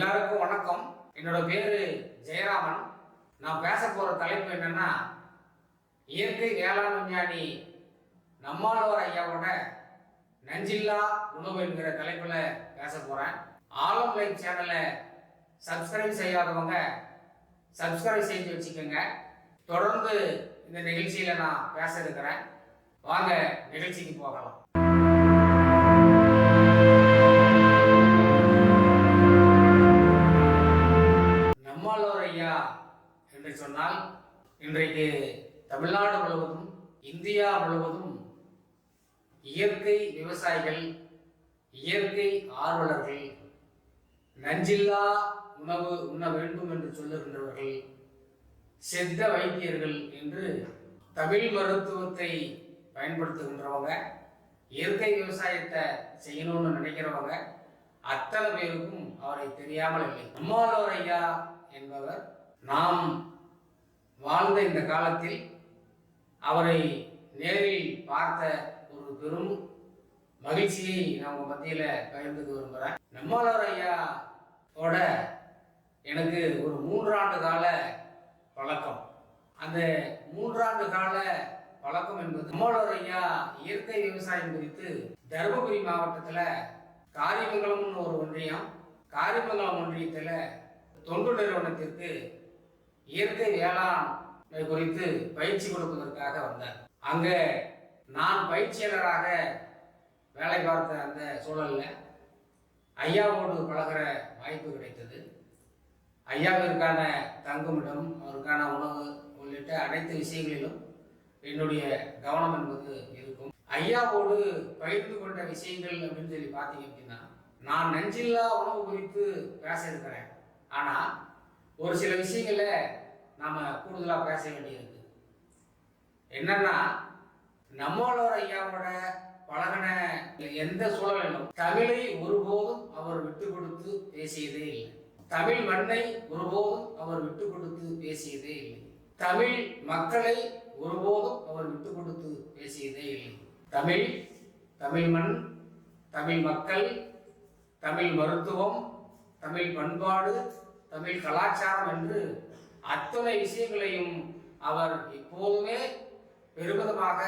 எல்லாருக்கும் வணக்கம். என்னோட பேரு ஜெயராமன். நான் பேச போற தலைப்பு என்னன்னா இயற்கை வேளாண் விஞ்ஞானி நம்மாழ்வார் ஐயாவோட நஞ்சில்லா உணவு என்கிற தலைப்புல பேச போறேன். ஆலம் லைக் சேனலை சப்ஸ்கிரைப் செய்யாதவங்க சப்ஸ்கிரைப் செஞ்சு வச்சுக்கோங்க. தொடர்ந்து இந்த நிகழ்ச்சியில நான் பேச இருக்கிறேன். வாங்க நிகழ்ச்சிக்கு போகலாம். என்று சொன்னால் இன்றைக்கு தமிழ்நாடு முழுவதும் இந்தியா முழுவதும் இயற்கை விவசாயிகள் இயற்கை ஆர்வலர்கள் நஞ்சில்லா உணவு உண்ண வேண்டும் என்று சொல்லுகின்றவர்கள் சித்த வைத்தியர்கள் என்று தமிழ் மருத்துவத்தை பயன்படுத்துகின்றவங்க இயற்கை விவசாயத்தை செய்யணும்னு நினைக்கிறவங்க அத்தனை பேருக்கும் அவரை தெரியாமல் இல்லை. நம்மாழ்வார் ஐயா என்பவர் நாம் வாழ்ந்த இந்த காலத்தில் அவரை நேரில் பார்த்த ஒரு பெரும் மகிழ்ச்சியை நான் மத்தியில் பகிர்ந்துக்க விரும்புகிறேன் நம்மாழ்வார் ஐயாவோட எனக்கு ஒரு மூன்றாண்டு கால பழக்கம். அந்த மூன்றாண்டு கால பழக்கம் என்பது நம்மாழ்வார் ஐயா இயற்கை விவசாயம் குறித்து தருமபுரி மாவட்டத்தில் காரிமங்கலம்னு ஒரு ஒன்றியம் காரிமங்கலம் ஒன்றியத்தில் தொண்டு நிறுவனத்திற்கு இயற்கை வேளாண் குறித்து பயிற்சி கொடுப்பதற்காக வந்தார். அங்க நான் பயிற்சியாளராக வேலை பார்த்த அந்த சூழலில் ஐயாவோடு பழகுற வாய்ப்பு கிடைத்தது. ஐயாவிற்கான தங்குமிடம் அவருக்கான உணவு உள்ளிட்ட அனைத்து விஷயங்களிலும் என்னுடைய கவனம் என்பது இருக்கும். ஐயாவோடு பகிர்ந்து கொண்ட விஷயங்கள் அப்படின்னு சொல்லி பார்த்தீங்க அப்படின்னா நான் நஞ்சில்லா உணவு குறித்து பேச இருக்கிறேன். ஆனால் ஒரு சில விஷயங்கள நாம கூடுதலா பேச வேண்டியிருக்கு என்னன்னா நம்மளோட ஐயாவோட பழகின எந்த சூழலிலும் தமிழை ஒருபோதும் அவர் விட்டு கொடுத்து பேசியதே இல்லை. தமிழ் மண்ணை ஒருபோதும் அவர் விட்டு கொடுத்து பேசியதே இல்லை. தமிழ் மக்களை ஒருபோதும் அவர் விட்டு கொடுத்து பேசியதே இல்லை. தமிழ் தமிழ் மண் தமிழ் மக்கள் தமிழ் மருத்துவம் தமிழ் பண்பாடு தமிழ் கலாச்சாரம் என்று அத்தனை விஷயங்களையும் அவர் எப்போதுமே பெருமிதமாக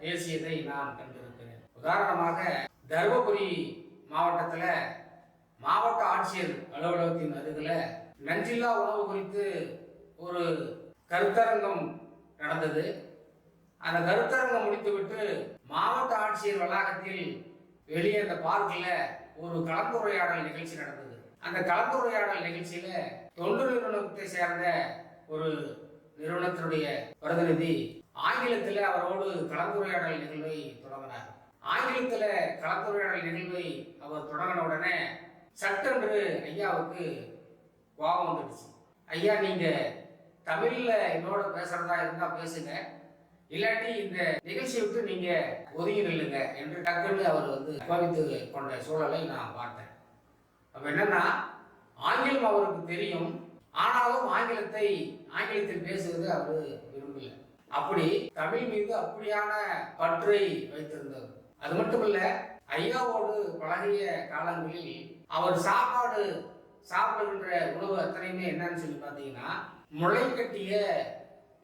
பேசியதை நான் கண்டிருக்கிறேன். உதாரணமாக தருமபுரி மாவட்டத்தில் மாவட்ட ஆட்சியர் அலுவலகத்தின் அருகில் நஞ்சில்லா உணவு குறித்து ஒரு கருத்தரங்கம் நடந்தது. அந்த கருத்தரங்கம் முடித்துவிட்டு மாவட்ட ஆட்சியர் வளாகத்தில் வெளியே அந்த பார்க்கில் ஒரு கலந்துரையாடல் நிகழ்ச்சி நடந்தது. அந்த கலந்துரையாடல் நிகழ்ச்சியில தொண்டு நிறுவனத்தை சேர்ந்த ஒரு நிறுவனத்தினுடைய பிரதிநிதி ஆங்கிலத்தில் அவரோடு கலந்துரையாடல் நிகழ்வை தொடங்கினார். ஆங்கிலத்தில் கலந்துரையாடல் நிகழ்வை அவர் தொடங்கின உடனே சட்டென்று ஐயாவுக்கு கோபம் வந்துடுச்சு. ஐயா நீங்க தமிழில் என்னோட பேசுறதா இருந்தா பேசுங்க. இல்லாட்டி இந்த நிகழ்ச்சியை விட்டு நீங்க ஒதுங்கி நில்லுங்க என்று டக்குன்னு அவர் வந்து கோபித்து கொண்ட சூழலை நான் பார்த்தேன். அப்ப என்னன்னா ஆங்கிலம் அவருக்கு தெரியும் ஆனாலும் ஆங்கிலத்தை ஆங்கிலத்தில் பேசுவது அவர் விரும்பல. அப்படி தமிழ் மீது அப்படியான பற்றை வைத்திருந்தவர். அது மட்டும் ஐயாவோடு பழகிய காலங்களில் அவர் சாப்பாடு சாப்பிடுகின்ற உணவு அத்தனையுமே என்னன்னு சொல்லி பார்த்தீங்கன்னா முளை கட்டிய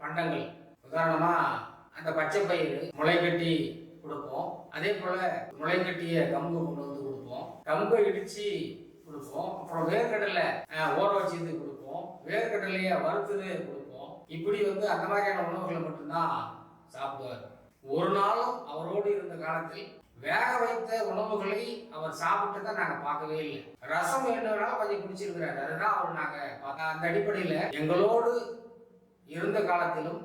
பண்டங்கள். உதாரணமாக அந்த பச்சை பயிர் முளை கட்டி கொடுப்போம். அதே போல முளை கட்டிய கம்பு கொண்டு வந்து கொடுப்போம். கம்பை இடிச்சு கொடுப்போம். அப்புறம் வேர்க்கடலை அஹ், ஊற வச்சது கொடுப்போம். வேர்க்கடலைய வறுத்தது கொடுப்போம். இப்படி வந்து அந்த மாதிரியான உணவுகளை மட்டும்தான் சாப்பிடுவார். ஒரு நாளும் அவரோடு இருந்த காலத்தில் வேக வைத்த உணவுகளை அவர் சாப்பிட்டு தான் நாங்க பார்க்கவே இல்லை. ரசம் வேணும்னாலும் கொஞ்சம் குடிச்சிருக்கிறாரு. அதுதான் அவர் நாங்க அந்த அடிப்படையில எங்களோடு இருந்த காலத்திலும்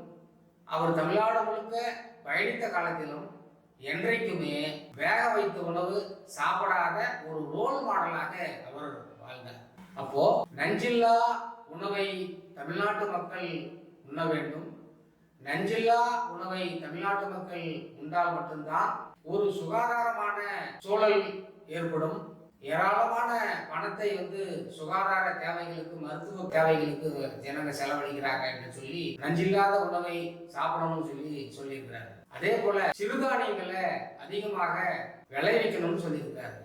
அவர் தமிழ்நாடு முழுக்க பயணித்த காலத்திலும் என்றைக்குமே வேக வைத்த உணவு சாப்பிடாத ஒரு ரோல் மாடலாக அவர் வாழ்ந்தார். அப்போ நஞ்சில்லா உணவை தமிழ்நாட்டு மக்கள் உண்ண வேண்டும். நஞ்சில்லா உணவை தமிழ்நாட்டு மக்கள் உண்டால் மட்டும்தான் ஒரு சுகாதாரமான சூழல் ஏற்படும். ஏராளமான பணத்தை வந்து சுகாதார தேவைகளுக்கு மருத்துவ தேவைகளுக்கு ஜனங்க செலவழிக்கிறாங்க என்று சொல்லி நஞ்சில்லாத உணவை சாப்பிடணும்னு சொல்லி சொல்லியிருக்கிறாரு. அதே போல சிறுதானியங்களை அதிகமாக விளைவிக்கணும்னு சொல்லியிருக்காரு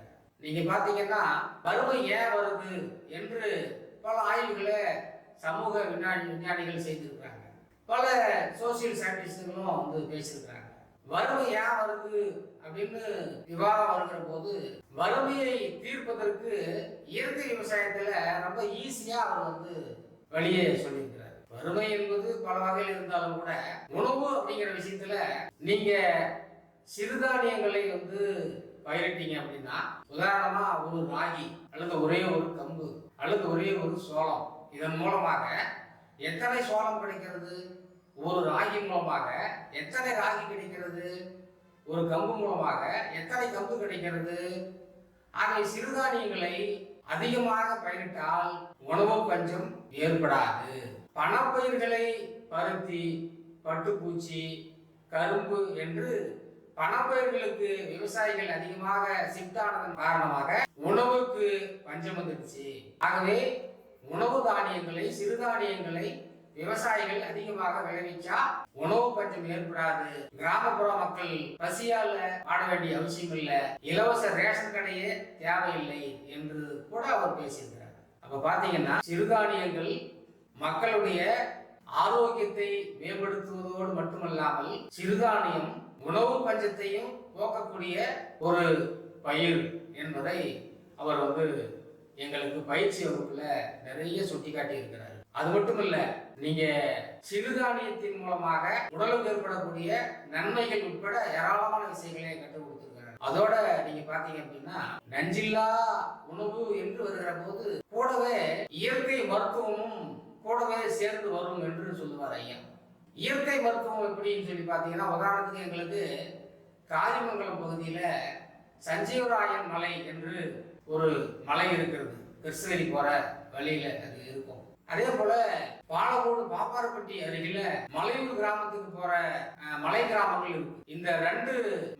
நீங்க பாத்தீங்கன்னா வறுமை ஏன் வருது என்று பல ஆய்வுகளை சமூக விஞ்ஞானி விஞ்ஞானிகள் செய்திருக்கிறாங்க. பல சோசியல் சயின்டிஸ்டுகளும் வந்து பேசியிருக்கிறாங்க. வறுமை ஏன் வருது அப்படின்னு விவாதம் வருகிற போது வறுமையை தீர்ப்பதற்கு இயற்கை விவசாயத்துல ரொம்ப ஈஸியா அவர் வந்து வழியே சொல்லியிருக்கிறார். வறுமை என்பது பல வகையில் இருந்தாலும் கூட உணவு அப்படிங்கிற விஷயத்துல நீங்க சிறுதானியங்களை வந்து பயிரிட்டீங்க அப்படின்னா உதாரணமா ஒரு ராகி அல்லது ஒரே ஒரு கம்பு அல்லது ஒரே ஒரு சோளம் இதன் மூலமாக எத்தனை சோளம் கிடைக்கிறது? ஒரு ராகி மூலமாக எத்தனை ராகி கிடைக்கிறது? ஒரு கம்பு மூலமாக எத்தனை கம்பு கிடைக்கிறது? ஆகிய சிறுதானியங்களை அதிகமாக பயிரிட்டால் உணவு பஞ்சம் ஏற்படாது. பணப்பயிர்களை பருத்தி பட்டுப்பூச்சி கரும்பு என்று பணப்பயிர்களுக்கு விவசாயிகள் அதிகமாக ஷிஃப்ட் காரணமாக உணவுக்கு பஞ்சம் வந்துடுச்சு. ஆகவே உணவு தானியங்களை சிறுதானியங்களை விவசாயிகள் அதிகமாக விளைவிச்சா உணவு பஞ்சம் ஏற்படாது. கிராமப்புற மக்கள் பசியால ஆட வேண்டிய அவசியம் இல்ல. இலவச ரேஷன் கடையே தேவையில்லை என்று கூட அவர் பேசியிருக்கிறார். அப்ப பாத்தீங்கன்னா சிறுதானியங்கள் மக்களுடைய ஆரோக்கியத்தை மேம்படுத்துவதோடு மட்டுமல்லாமல் சிறுதானியம் உணவு பஞ்சத்தையும் போக்கக்கூடிய ஒரு பயிர் என்பதை அவர் வந்து எங்களுக்கு பயிற்சி வகுப்புல நிறைய சுட்டி காட்டி இருக்கிறார் அது மட்டும் இல்லை நீங்க சிறுதானியத்தின் மூலமாக உடலுக்கு ஏற்படக்கூடிய நன்மைகள் உட்பட ஏராளமான விஷயங்களை கற்றுக் கொடுத்திருக்கிறார். அதோட நீங்க பாத்தீங்க அப்படின்னா நஞ்சில்லா உணவு என்று வருகிற போது கூடவே இயற்கை மருத்துவமும் கூடவே சேர்ந்து வரும் என்று சொல்லுவார் ஐயா இயற்கை மருத்துவம் எப்படின்னு சொல்லி பார்த்தீங்கன்னா உதாரணத்துக்கு எங்களுக்கு காரிமங்கலம் பகுதியில் சஞ்சீவராயன் மலை என்று ஒரு மலை இருக்கிறது. கிருஷ்ணகிரி போற வழியில அது இருக்கும். அதே போல பால பாப்பாரப்பட்டி அருகில மலையூர் கிராமத்துக்கு போற மலை கிராமங்கள் இருக்கு. இந்த ரெண்டு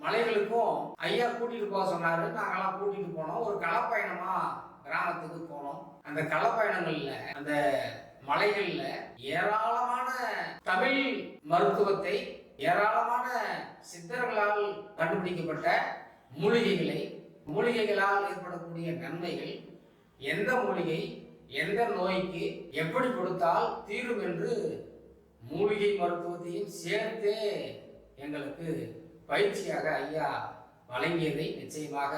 மலைகளுக்கும் ஐயா கூட்டிட்டு போக சொன்னாரு. நாங்கெல்லாம் கூட்டிட்டு போனோம். ஒரு களப்பயணமா கிராமத்துக்கு போனோம். அந்த களப்பயணங்கள்ல அந்த மலைகள்ல ஏராளமான தமிழ் மருத்துவத்தை ஏராளமான சித்தர்களால் கண்டுபிடிக்கப்பட்ட மூலிகைகளை மூலிகைகளால் ஏற்படக்கூடிய நன்மைகள் எந்த மூலிகை எந்த நோய்க்கு எப்படி கொடுத்தால் தீரும் என்று மூலிகை மருத்துவத்தையும் சேர்த்தே எங்களுக்கு பயிற்சியாக ஐயா வழங்கியதை நிச்சயமாக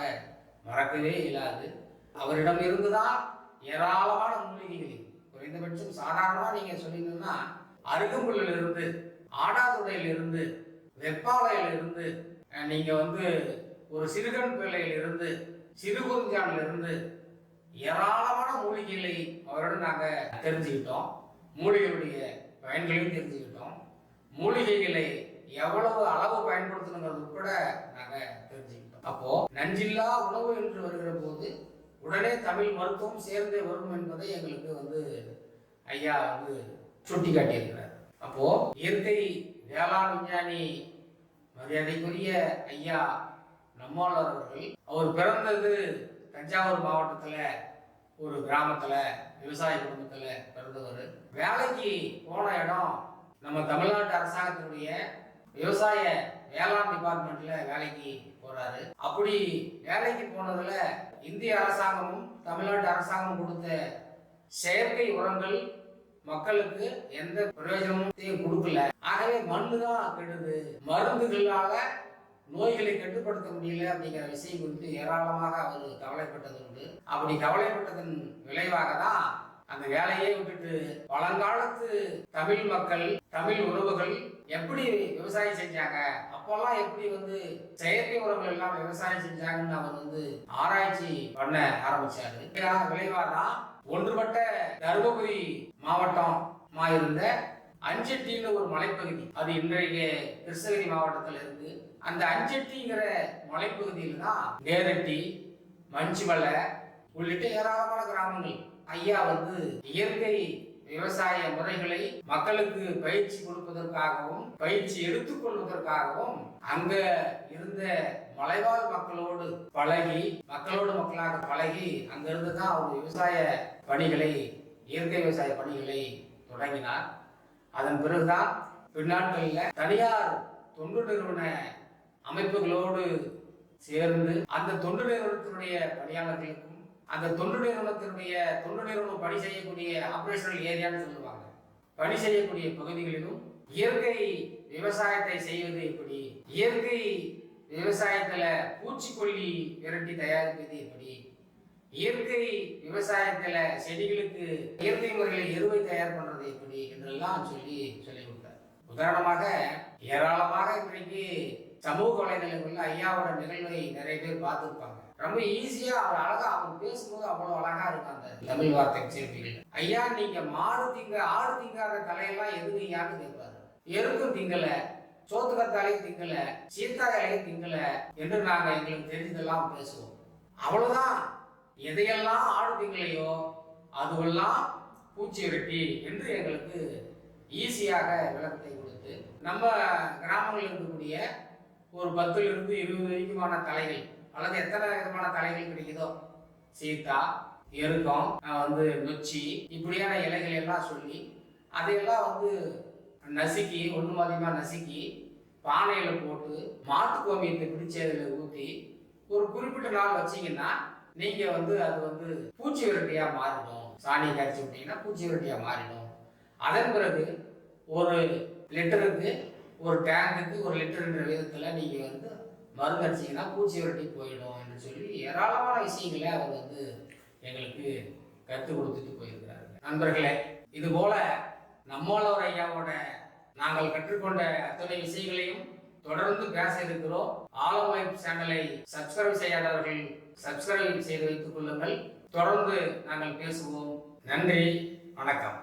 மறக்கவே இயலாது. அவரிடம் இருந்துதான் ஏராளமான மூலிகைகள் குறைந்தபட்சம் சாதாரணமாக நீங்க சொன்னீங்கன்னா அருகம்புல்லில் இருந்து ஆடாதுடையில இருந்து வெப்பாலையில இருந்து நீங்க வந்து ஒரு சிறுகன் பிள்ளையிலிருந்து இருந்து ஏராளமான மூலிகைகளை அவரோட நாங்கள் தெரிஞ்சுக்கிட்டோம். மூலிகையுடைய பயன்களையும் தெரிஞ்சுக்கிட்டோம். மூலிகைகளை எவ்வளவு அளவு பயன்படுத்தணுங்கிறது கூட நாங்கள் தெரிஞ்சுக்கிட்டோம். அப்போ நஞ்சில்லா உணவு என்று வருகிற போது உடனே தமிழ் மருத்துவம் சேர்ந்தே வரும் என்பதை எங்களுக்கு வந்து ஐயா வந்து சுட்டி காட்டியிருக்கிறார் அப்போ இயற்கை வேளாண் விஞ்ஞானி மரியாதைக்குரிய ஐயா நம்மாளர் அவர்கள் அவர் பிறந்தது தஞ்சாவூர் மாவட்டத்துல ஒரு கிராமத்துல விவசாய குடும்பத்துல பிறந்தவர். வேலைக்கு போன இடம் நம்ம தமிழ்நாட்டு அரசாங்கத்தினுடைய விவசாய வேளாண் டிபார்ட்மெண்ட்ல வேலைக்கு போறாரு. அப்படி வேலைக்கு போனதுல இந்திய அரசாங்கமும் தமிழ்நாட்டு அரசாங்கம் கொடுத்த செயற்கை உரங்கள் மக்களுக்கு எந்த பிரயோஜனமும் கொடுக்கல. ஆகவே மண்ணு தான் கெடுது. மருந்துகளால நோய்களை கட்டுப்படுத்த முடியல அப்படிங்கிற விஷயம் குறித்து ஏராளமாக அவர் கவலைப்பட்டது உண்டு அப்படி கவலைப்பட்டதன் விளைவாக தான் அந்த வேலையை விட்டுட்டு பழங்காலத்து தமிழ் மக்கள் தமிழ் உறவுகள் எப்படி விவசாயம் செஞ்சாங்க அப்பெல்லாம் எப்படி வந்து செயற்கை உறவுகள் எல்லாம் விவசாயம் செஞ்சாங்கன்னு அவர் வந்து ஆராய்ச்சி பண்ண ஆரம்பிச்சாரு. விளைவாக தான் ஒன்றுபட்ட தருமபுரி மாவட்டமா இருந்த அஞ்சட்டின்னு ஒரு மலைப்பகுதி. அது இன்றைய கிருஷ்ணகிரி மாவட்டத்தில் இருக்கு அந்த அஞ்செட்டிங்கிற மலைப்பகுதியில் தான் நேரட்டி மஞ்சுமலை உள்ளிட்ட ஏராளமான கிராமங்கள். ஐயா வந்து இயற்கை விவசாய முறைகளை மக்களுக்கு பயிற்சி கொடுப்பதற்காகவும் பயிற்சி எடுத்துக்கொள்வதற்காகவும் அங்க இருந்த மலைவாழ் மக்களோடு பழகி மக்களோடு மக்களாக பழகி அங்கிருந்து தான் அவர் விவசாய பணிகளை இயற்கை விவசாய பணிகளை தொடங்கினார். அதன் பிறகுதான் பின்னாட்களில் தனியார் தொண்டு நிறுவன அமைப்புகளோடு சேர்ந்து அந்த தொண்டு நிறுவனத்தினுடைய பணியாளர்களுக்கும் அந்த தொண்டு நிறுவனத்தினுடைய தொண்டு நிறுவனம் பணி செய்யக்கூடிய ஆபரேஷனல் ஏரியான்னு சொல்லுவாங்க. பணி செய்யக்கூடிய பகுதிகளிலும் இயற்கை விவசாயத்தை செய்வது எப்படி? இயற்கை விவசாயத்துல பூச்சிக்கொல்லி விரட்டி தயாரிப்பது எப்படி? இயற்கை விவசாயத்துல செடிகளுக்கு இயற்கை முறையில் எருவை தயார் பண்றது எப்படி? என்றெல்லாம் சொல்லி சொல்லி கொடுத்தார். உதாரணமாக ஏராளமாக இன்றைக்கு சமூக வலைதளங்கள்ல ஐயாவோட நிகழ்வை நிறைய பேர் பார்த்துருப்பாங்க. ரொம்ப ஈஸியா அவர் அழகா அவர் பேசும்போது அவ்வளவு அழகா இருக்கும் அந்த தமிழ் வார்த்தை சேர்ப்பிகள் ஐயா நீங்க மாடு திங்க ஆறு திங்காத தலையெல்லாம் எதுங்கய்யான்னு கேட்பாரு. எருக்கும் திங்கல சோத்துக்கத்தாலையும் திங்கல சீத்தாக்காலையும் திங்கல என்று நாங்க எங்களுக்கு தெரிஞ்சதெல்லாம் பேசுவோம். அவ்வளவுதான். எதையெல்லாம் ஆடு திங்கலையோ அதுவெல்லாம் பூச்சி வெட்டி என்று எங்களுக்கு ஈஸியாக விளக்கத்தை கொடுத்து நம்ம கிராமங்களில் இருக்கக்கூடிய ஒரு பத்துல இருந்து இருபது வரைக்குமான தலைகள். அல்லது எத்தனை விதமான தலைகள் கிடைக்குதோ? சீத்தா எருக்கம் வந்து நொச்சி இப்படியான இலைகள் எல்லாம் சொல்லி அதையெல்லாம் வந்து நசுக்கி ஒன்று மாதிரியமாக நசுக்கி பானையில் போட்டு மாட்டு கோமியத்தை பிடிச்சி அதில் ஊற்றி ஒரு குறிப்பிட்ட நாள் வச்சீங்கன்னா நீங்கள் வந்து அது வந்து பூச்சி விரட்டியாக மாறிடும். சாணியை கரைச்சி விட்டீங்கன்னா பூச்சி விரட்டியாக மாறிடும். அதன் பிறகு ஒரு லிட்டருக்கு ஒரு டேங்குக்கு ஒரு லிட்டர்ன்ற விதத்தில் நீங்கள் வந்து மருந்து அடிச்சிங்கன்னா பூச்சி விரட்டி போயிடும் என்று சொல்லி ஏராளமான விஷயங்களை அவர் வந்து எங்களுக்கு கற்றுக் கொடுத்துட்டு போயிருக்கிறாரு. நண்பர்களே இது போல நம்மளோர் ஐயாவோட நாங்கள் கற்றுக்கொண்ட அத்தனை விஷயங்களையும் தொடர்ந்து பேச இருக்கிறோம். ஆலோமை சேனலை சப்ஸ்கிரைப் செய்யாதவர்கள் சப்ஸ்கிரைப் செய்து வைத்துக் கொள்ளுங்கள். தொடர்ந்து நாங்கள் பேசுவோம். நன்றி வணக்கம்.